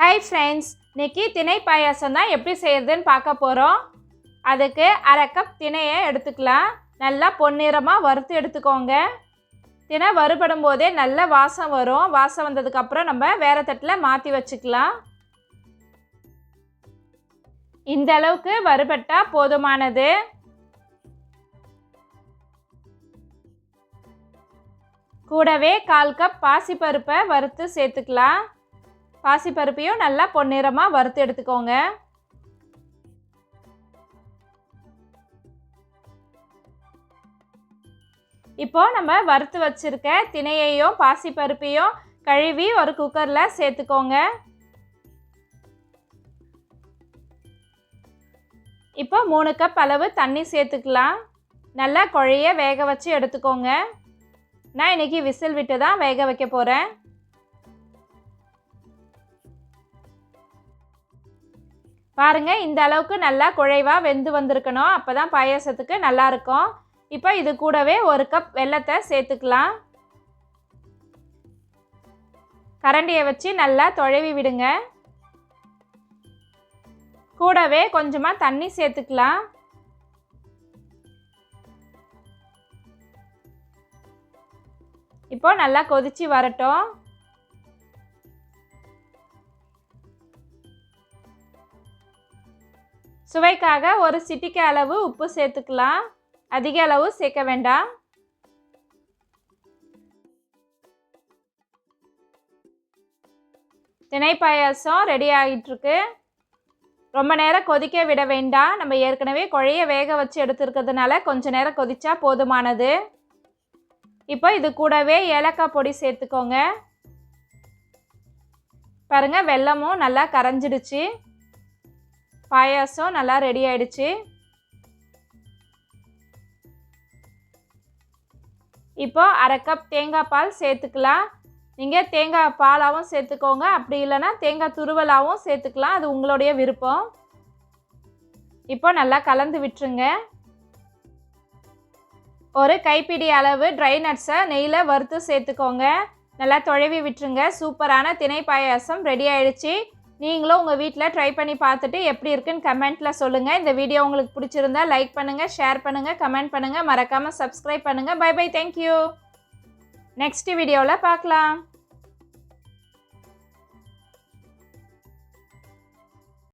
Hi friends இன்னைக்கு திணை பாயாசம் தான் எப்படி செய்யறதுன்னு பார்க்க போகிறோம் அதுக்கு அரை கப் திணையை எடுத்துக்கலாம். நல்லா பொன்னிறமாக வறுத்து எடுத்துக்கோங்க. திணை வறுபடும் போதே நல்ல வாசம் வரும். வாசம் வந்ததுக்கப்புறம் நம்ம வேறு தட்டில் மாற்றி வச்சுக்கலாம். இந்த அளவுக்கு வறுபட்டால் போதுமானது. கூடவே கால் கப் பாசிப்பருப்பை வறுத்து சேர்த்துக்கலாம். பாசிப்பருப்பையும் நல்லா பொன்னிறமாக வறுத்து எடுத்துக்கோங்க. இப்போ நம்ம வறுத்து வச்சிருக்க திணையையும் பாசிப்பருப்பையும் கழுவி ஒரு குக்கரில் சேர்த்துக்கோங்க. இப்போ மூணு கப் அளவு தண்ணி சேர்த்துக்கலாம். நல்லா குழைய வேக வச்சு எடுத்துக்கோங்க. நான் இன்றைக்கி விசில் விட்டு தான் வேக வைக்க போகிறேன் பாருங்கள் இந்த அளவுக்கு நல்லா குழைவாக வெந்து வந்திருக்கணும். அப்போ தான் பாயாசத்துக்கு நல்லாயிருக்கும் இப்போ இது கூடவே ஒரு கப் வெல்லத்தை சேர்த்துக்கலாம். கரண்டியை வச்சு நல்லா தொழவி விடுங்க. கூடவே கொஞ்சமாக தண்ணி சேர்த்துக்கலாம். இப்போ நல்லா கொதிச்சு வரட்டும். சுவைக்காக ஒரு சிட்டிக்கு அளவு உப்பு சேர்த்துக்கலாம். அதிக அளவு சேர்க்க வேண்டாம். திணை பாயாசம் ரெடி ஆகிட்டுருக்கு ரொம்ப நேரம் கொதிக்க விட வேண்டாம். நம்ம ஏற்கனவே குழைய வேக வச்சு எடுத்துருக்கிறதுனால கொஞ்ச நேரம் கொதிச்சா போதுமானது. இப்போ இது கூடவே ஏலக்காய் பொடி சேர்த்துக்கோங்க. பாருங்கள் வெல்லமும் நல்லா கரைஞ்சிடுச்சு. பாயாசம் நல்லா ரெடி ஆயிடுச்சு. இப்போ அரை கப் தேங்காய் பால் சேர்த்துக்கலாம். நீங்கள் தேங்காய் பாலாகவும் சேர்த்துக்கோங்க. அப்படி இல்லைன்னா தேங்காய் துருவலாகவும் சேர்த்துக்கலாம். அது உங்களுடைய விருப்பம். இப்போ நல்லா கலந்து விட்டுருங்க. ஒரு கைப்பிடி அளவு ட்ரை நட்ஸை நெய்யில் வறுத்து சேர்த்துக்கோங்க. நல்லா தொழவி விட்டுருங்க. சூப்பரான திணை பாயாசம் ரெடி ஆயிடுச்சு. நீங்களும் உங்கள் வீட்டில் ட்ரை பண்ணி பார்த்துட்டு எப்படி இருக்குன்னு கமெண்ட்டில் சொல்லுங்கள் இந்த வீடியோ உங்களுக்கு பிடிச்சிருந்தா லைக் பண்ணுங்கள் ஷேர் பண்ணுங்கள் கமெண்ட் பண்ணுங்கள் மறக்காமல் சப்ஸ்கிரைப் பண்ணுங்கள் பை பை தேங்க்யூ நெக்ஸ்ட் வீடியோவில் பார்க்கலாம்.